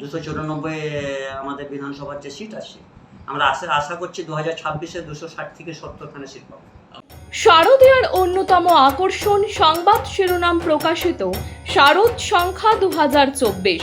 দুশো চুরানব্বই আমাদের বিধানসভার যে সিট আছে, আমরা আশা আশা করছি দু হাজার ছাব্বিশে দুশো ষাট থেকে সত্তরখানে সিট পাবো। শারদীয়ার অন্যতম আকর্ষণ সংবাদ শিরোনাম প্রকাশিত শারদ সংখ্যা দু হাজার চব্বিশ।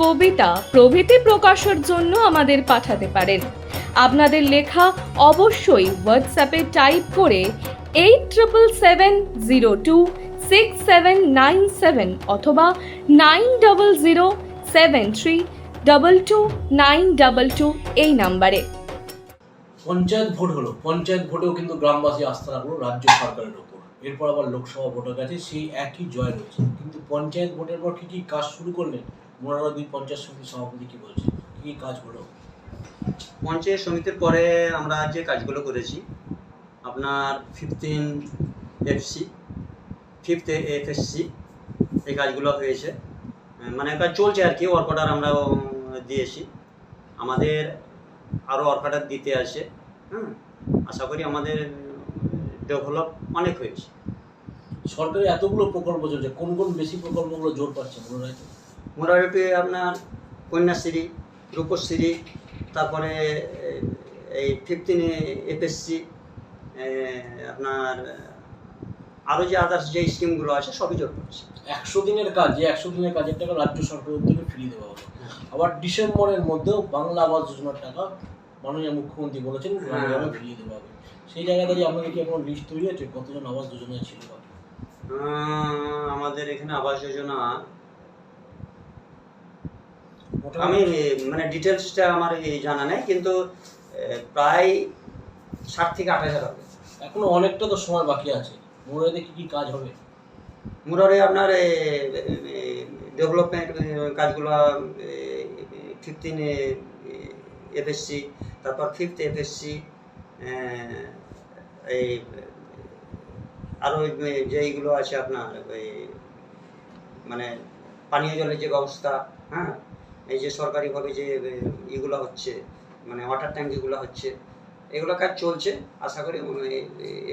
কবিতা প্রভৃতি প্রকাশের জন্য আমাদের পাঠাতে পারেন। আপনাদের লেখা অবশ্যই হোয়াটসঅ্যাপে টাইপ করে eight triple seven zero two six seven nine seven অথবা nine double zero seven three double two nine double two এই নাম্বারে। পঞ্চায়েত ভোট হলো, পঞ্চায়েত ভোটেও কিন্তু গ্রামবাসী আস্থা রাখল, রাজ্য সরকারের ওপর। এরপর আবার লোকসভা ভোটের কাছে সেই একই জয় রয়েছে। কিন্তু পঞ্চায়েত ভোটের পর কি কি কাজ শুরু করলেন? মোরারদি পঞ্চায়েত সমিতির সভাপতি কি বলছে কি কাজ হলো? পঞ্চায়েত সমিতির পরে আমরা যে কাজগুলো করেছি আপনার ফিফটিন এফসি ফিফথ এফএসসি এই কাজগুলো হয়েছে। মানে কাজ চলছে আর কি ওয়ার্ক অর্ডার আমরা দিয়েছি। আমাদের আরও ওয়ার্ক অর্ডার দিতে আছে হ্যাঁ আশা করি আমাদের ডেভেলপ অনেক হয়েছে। সরকারি এতগুলো প্রকল্প চলছে কোন কোন বেশি প্রকল্পগুলো জোর পাচ্ছে মোরারদি মোটামুটি আপনার কন্যাশ্রী রূপশ্রী তারপরে এই ফিফটিন এফএসসি আপনার আরও যে আদার্স যে স্কিমগুলো আছে সবই জোর করছে। একশো দিনের কাজ যে একশো দিনের কাজের টাকা রাজ্য সরকারের থেকে ফিরিয়ে দেওয়া হলো আবার ডিসেম্বরের মধ্যেও বাংলা আবাস যোজনার টাকা মাননীয় মুখ্যমন্ত্রী বলেছেন গ্রামে গ্রামে ফিরিয়ে দেওয়া হবে। সেই জায়গাতে যে আপনাদের কি এখন লিস্ট তৈরি হয়েছে কতজন আবাস যোজনায় ছিল? আমাদের এখানে আবাস যোজনা আমি মানে ডিটেলসটা আমার জানা নেই কিন্তু প্রায় ষাট থেকে আট হাজার হবে। এখনও অনেকটা তো সময় বাকি আছে। মোড়াতে কি কি কাজ হবে? মুরারে আপনার ডেভেলপমেন্ট কাজগুলো ফিফটিন এফএসসি তারপর ফিফথ এফএসসি এই আরও যেইগুলো আছে আপনার ওই মানে পানীয় জলের যে ব্যবস্থা হ্যাঁ? এই যে সরকারিভাবে যে ইগুলো হচ্ছে মানে ওয়াটার ট্যাঙ্ক যেগুলো হচ্ছে, এগুলো কাজ চলছে। আশা করি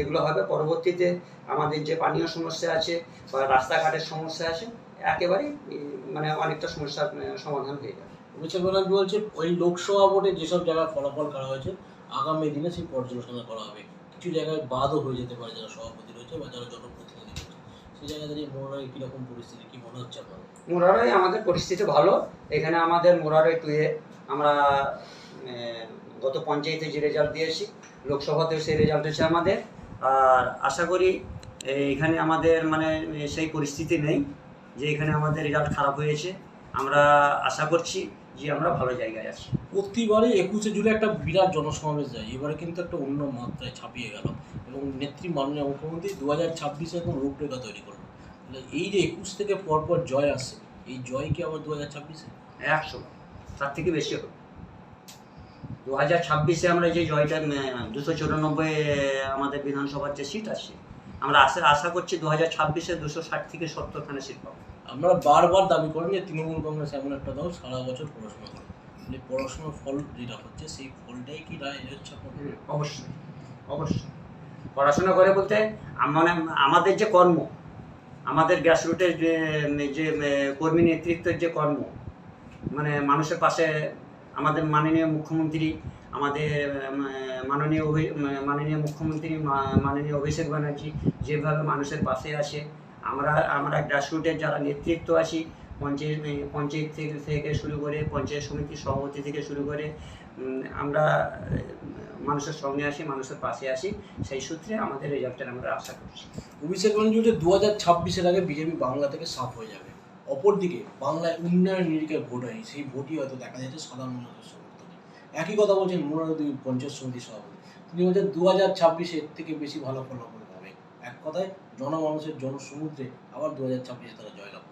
এগুলো হবে। পরবর্তীতে আমাদের যে পানীয় সমস্যা আছে বা রাস্তাঘাটের সমস্যা আছে, একেবারেই মানে অনেকটা সমস্যার সমাধান হয়ে যাবে। অভিষেক ব্যানার্জি বলছে, ওই লোকসভা ভোটে যেসব জায়গায় ফলাফল করা হয়েছে, আগামী দিনে সেই পর্যালোচনা করা হবে। কিছু জায়গায় বাদও হয়ে যেতে পারে যারা সভাপতি রয়েছে বা যারা জনপ্রতিনিধি রয়েছে। মোরারই আমাদের পরিস্থিতি ভালো। এখানে আমাদের মোরারই টুয়ে আমরা গত পঞ্চায়েতে যে রেজাল্ট দিয়েছি, লোকসভাতেও সেই রেজাল্ট হয়েছে আমাদের। আর আশা করি এখানে আমাদের মানে সেই পরিস্থিতি নেই যে এখানে আমাদের রেজাল্ট খারাপ হয়েছে। আমরা আশা করছি যে আমরা ভালো জায়গায় আছি। প্রতিবারে একুশে জুলাই একটা বিরাট জনসমাবেশ যায়। এবারে কিন্তু একটা অন্য মাত্রায় ছাপিয়ে গেল এবং নেত্রী মাননীয় মুখ্যমন্ত্রী দু হাজার ছাব্বিশে একদম রূপরেখা তৈরি করল এই যে একুশ থেকে পরপর জয় আসছে এই জয় কি আবার দু হাজার ছাব্বিশে? একশো তার থেকে বেশি হবে। দু হাজার ছাব্বিশে আমরা যে জয়টা দুশো চুরানব্বই আমাদের বিধানসভার যে সিট আছে আমরা আশা আশা করছি দু হাজার ছাব্বিশে দুশো ষাট থেকে সত্তরখানে সিট পাবো। আপনারা বারবার দাবি করেন যে তৃণমূল কংগ্রেস এমন একটা দল সারা বছর পড়াশোনা করে। মানে পড়াশোনার ফল যেটা হচ্ছে সেই ফলটাই কি রায় হচ্ছে অবশ্যই অবশ্যই। পড়াশোনা করে বলতে মানে আমাদের যে কর্ম, আমাদের গ্রাসরুটের যে যে কর্মী নেতৃত্বের যে কর্ম মানে মানুষের পাশে আমাদের মাননীয় মুখ্যমন্ত্রী, আমাদের মাননীয় মাননীয় মুখ্যমন্ত্রী মাননীয় অভিষেক ব্যানার্জি যেভাবে মানুষের পাশে আসে আমরা আমরা গ্রাসরুটের যারা নেতৃত্ব আছি, পঞ্চায়েত পঞ্চায়েত থেকে থেকে শুরু করে পঞ্চায়েত সমিতির সভাপতি থেকে শুরু করে আমরা মানুষের সঙ্গে আসি, মানুষের পাশে আসি, সেই সূত্রে আমাদের রেজাল্টের আমরা আশা করছি। অভিষেক বলছে দু হাজার ছাব্বিশের আগে বিজেপি বাংলা থেকে সাফ হয়ে যাবে। অপরদিকে, বাংলায় উন্নয়ন নিরিখে ভোট হয়নি, সেই ভোটই হয়তো দেখা যাচ্ছে সাধারণ মানুষের সমর্থনে। একই কথা বলছেন মোনারদি পঞ্চায়েত সমিতির সভাপতি। তিনি বলছেন দু হাজার ছাব্বিশের থেকে বেশি ভালো ফলাফল এক কথায় জনমানুষের জনসমুদ্রে আবার দু হাজার ছাব্বিশে তারা জয়লাভ